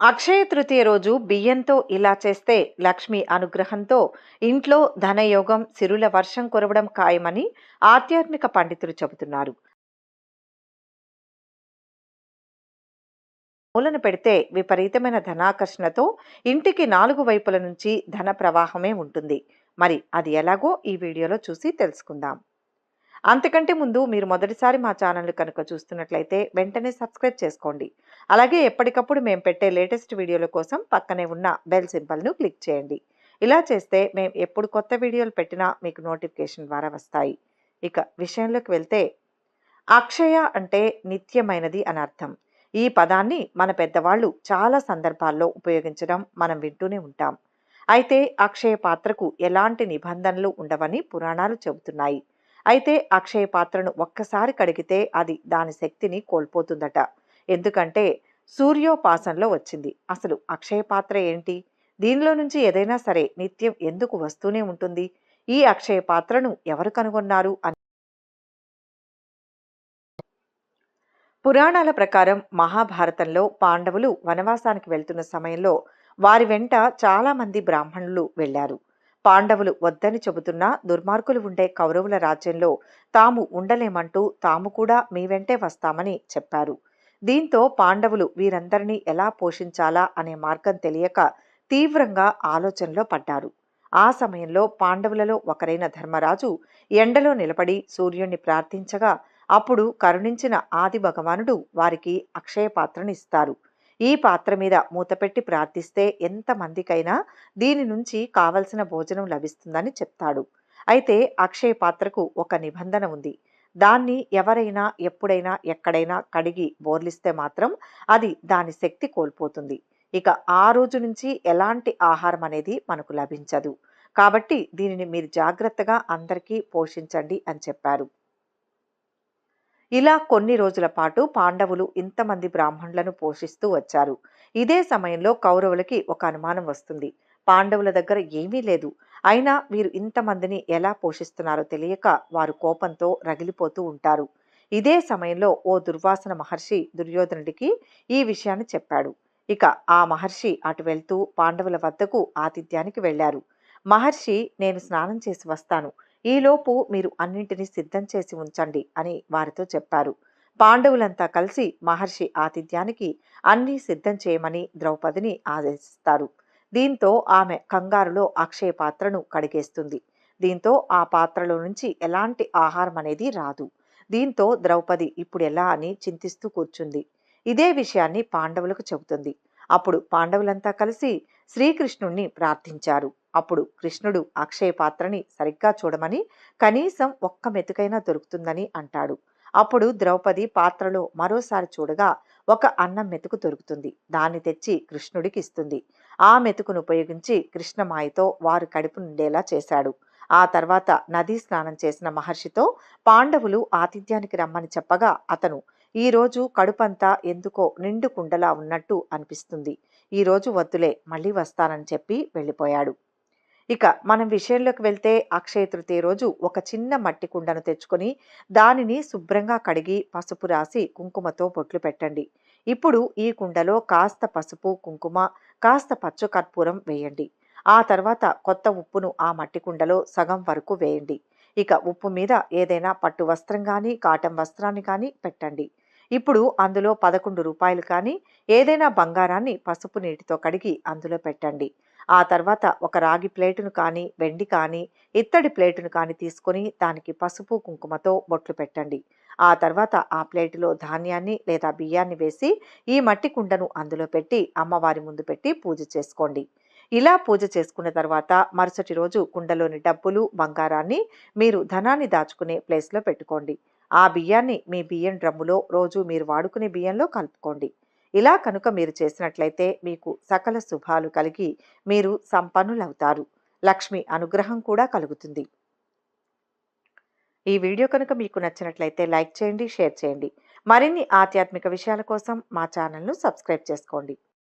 అక్షయ తృతీయ రోజు బియ్యంతో ఇలా చేస్తే లక్ష్మి అనుగ్రహంతో ఇంట్లో ధనయోగం సిరుల వర్షం కురవడం ఖాయమని ఆధ్యాత్మిక పండితులు చెబుతున్నారు. మూలన పెడితే విపరీతమైన ధనాకర్షణతో ఇంటికి నాలుగు వైపుల నుంచి ధన ప్రవాహమే ఉంటుంది. మరి అది ఎలాగో ఈ వీడియోలో చూసి తెలుసుకుందాం. అంతకంటే ముందు మీరు మొదటిసారి మా ఛానల్ కనుక చూస్తున్నట్లయితే వెంటనే సబ్స్క్రైబ్ చేసుకోండి. అలాగే ఎప్పటికప్పుడు మేము పెట్టే లేటెస్ట్ వీడియోల కోసం పక్కనే ఉన్న బెల్ సింబల్ను క్లిక్ చేయండి. ఇలా చేస్తే మేము ఎప్పుడు కొత్త వీడియోలు పెట్టినా మీకు నోటిఫికేషన్ ద్వారా వస్తాయి. ఇక విషయంలోకి వెళ్తే అక్షయ అంటే నిత్యమైనది అని అర్థం. ఈ పదాన్ని మన పెద్దవాళ్ళు చాలా సందర్భాల్లో ఉపయోగించడం మనం వింటూనే ఉంటాం. అయితే అక్షయ పాత్రకు ఎలాంటి నిబంధనలు ఉండవని పురాణాలు చెబుతున్నాయి. అయితే అక్షయ పాత్రను ఒక్కసారి కడిగితే అది దాని శక్తిని కోల్పోతుందట. ఎందుకంటే సూర్యోపాసనలో వచ్చింది. అసలు అక్షయ పాత్ర ఏంటి? దీనిలో నుంచి ఏదైనా సరే నిత్యం ఎందుకు వస్తూనే ఉంటుంది? ఈ అక్షయ పాత్రను ఎవరు కనుగొన్నారు అని పురాణాల ప్రకారం మహాభారతంలో పాండవులు వనవాసానికి వెళ్తున్న సమయంలో వారి వెంట చాలామంది బ్రాహ్మణులు వెళ్ళారు. పాండవులు వద్దని చెబుతున్నా దుర్మార్గులు ఉండే కౌరవుల రాజ్యంలో తాము ఉండలేమంటూ తాము కూడా మీ వెంటే వస్తామని చెప్పారు. దీంతో పాండవులు వీరందరినీ ఎలా పోషించాలా అనే మార్గం తెలియక తీవ్రంగా ఆలోచనలో పడ్డారు. ఆ సమయంలో పాండవులలో ఒకరైన ధర్మరాజు ఎండలో నిలబడి సూర్యుణ్ణి ప్రార్థించగా అప్పుడు కరుణించిన ఆది భగవానుడు వారికి అక్షయ పాత్రనిస్తారు ఈ పాత్ర మీద మూతపెట్టి ప్రార్థిస్తే ఎంతమందికైనా దీని నుంచి కావలసిన భోజనం లభిస్తుందని చెప్తాడు. అయితే అక్షయ పాత్రకు ఒక నిబంధన ఉంది. దాన్ని ఎవరైనా ఎప్పుడైనా ఎక్కడైనా కడిగి బోర్లిస్తే మాత్రం అది దాని శక్తి కోల్పోతుంది. ఇక ఆ రోజు నుంచి ఎలాంటి ఆహారం అనేది మనకు లభించదు. కాబట్టి దీనిని మీరు జాగ్రత్తగా అందరికీ పోషించండి అని చెప్పారు. ఇలా కొన్ని రోజుల పాటు పాండవులు ఇంతమంది బ్రాహ్మణులను పోషిస్తూ వచ్చారు. ఇదే సమయంలో కౌరవులకి ఒక అనుమానం వస్తుంది. పాండవుల దగ్గర ఏమీ లేదు. అయినా వీరు ఇంతమందిని ఎలా పోషిస్తున్నారో తెలియక వారు కోపంతో రగిలిపోతూ ఉంటారు. ఇదే సమయంలో ఓ దుర్వాసన మహర్షి దుర్యోధనుడికి ఈ విషయాన్ని చెప్పాడు. ఇక ఆ మహర్షి అటు వెళ్తూ పాండవుల వద్దకు ఆతిథ్యానికి వెళ్ళారు మహర్షి నేను స్నానం చేసి వస్తాను. ఈలోపు మీరు అన్నింటినీ సిద్ధం చేసి ఉంచండి అని వారితో చెప్పారు. పాండవులంతా కలిసి మహర్షి ఆతిథ్యానికి అన్నీ సిద్ధం చేయమని ద్రౌపదిని ఆదేశిస్తారు. దీంతో ఆమె కంగారులో అక్షయ పాత్రను కడిగేస్తుంది. దీంతో ఆ పాత్రలో నుంచి ఎలాంటి ఆహారం అనేది రాదు. దీంతో ద్రౌపది ఇప్పుడు ఎలా అని చింతిస్తూ కూర్చుంది. ఇదే విషయాన్ని పాండవులకు చెబుతుంది. అప్పుడు పాండవులంతా కలిసి శ్రీకృష్ణుణ్ణి ప్రార్థించారు. అప్పుడు కృష్ణుడు అక్షయ పాత్రని సరిగ్గా చూడమని కనీసం ఒక్క మెతుకైనా దొరుకుతుందని అంటాడు. అప్పుడు ద్రౌపది పాత్రలో మరోసారి చూడగా ఒక అన్నం మెతుకు దొరుకుతుంది. దాన్ని తెచ్చి కృష్ణుడికి ఇస్తుంది. ఆ మెతుకును ఉపయోగించి కృష్ణమాయతో వారు కడుపు నిండేలా చేశాడు. ఆ తర్వాత నదీ స్నానం చేసిన మహర్షితో పాండవులు ఆతిథ్యానికి రమ్మని చెప్పగా అతను ఈరోజు కడుపంతా ఎందుకో నిండు కుండలా ఉన్నట్టు అనిపిస్తుంది. ఈరోజు వద్దులే మళ్ళీ వస్తానని చెప్పి వెళ్ళిపోయాడు. ఇక మనం విషయంలోకి వెళ్తే అక్షయ తృతీయ రోజు ఒక చిన్న మట్టి కుండను తెచ్చుకొని దానిని శుభ్రంగా కడిగి పసుపు రాసి కుంకుమతో బొట్లు పెట్టండి. ఇప్పుడు ఈ కుండలో కాస్త పసుపు కుంకుమ కాస్త పచ్చ కర్పూరం వేయండి. ఆ తర్వాత కొత్త ఉప్పును ఆ మట్టి కుండలో సగం వరకు వేయండి. ఇక ఉప్పు మీద ఏదైనా పట్టు వస్త్రం కానీ కాటన్ వస్త్రాన్ని కానీ పెట్టండి. ఇప్పుడు అందులో పదకొండు రూపాయలు కానీ ఏదైనా బంగారాన్ని పసుపు నీటితో కడిగి అందులో పెట్టండి. ఆ తర్వాత ఒక రాగి ప్లేటును కానీ వెండి కానీ ఇత్తడి ప్లేటును కానీ తీసుకొని దానికి పసుపు కుంకుమతో బొట్లు పెట్టండి. ఆ తర్వాత ఆ ప్లేటులో ధాన్యాన్ని లేదా బియ్యాన్ని వేసి ఈ మట్టి కుండను అందులో పెట్టి అమ్మవారి ముందు పెట్టి పూజ చేసుకోండి. ఇలా పూజ చేసుకున్న తర్వాత మరుసటి రోజు కుండలోని డబ్బులు బంగారాన్ని మీరు ధనాన్ని దాచుకునే ప్లేస్లో పెట్టుకోండి. ఆ బియ్యాన్ని మీ బియ్యం డ్రమ్ములో రోజు మీరు వాడుకునే బియ్యంలో కలుపుకోండి. ఇలా కనుక మీరు చేసినట్లయితే మీకు సకల శుభాలు కలిగి మీరు సంపన్నులవుతారు. లక్ష్మి అనుగ్రహం కూడా కలుగుతుంది. ఈ వీడియో కనుక మీకు నచ్చినట్లయితే లైక్ చేయండి షేర్ చేయండి. మరిన్ని ఆధ్యాత్మిక విషయాల కోసం మా ఛానల్ను సబ్స్క్రైబ్ చేసుకోండి.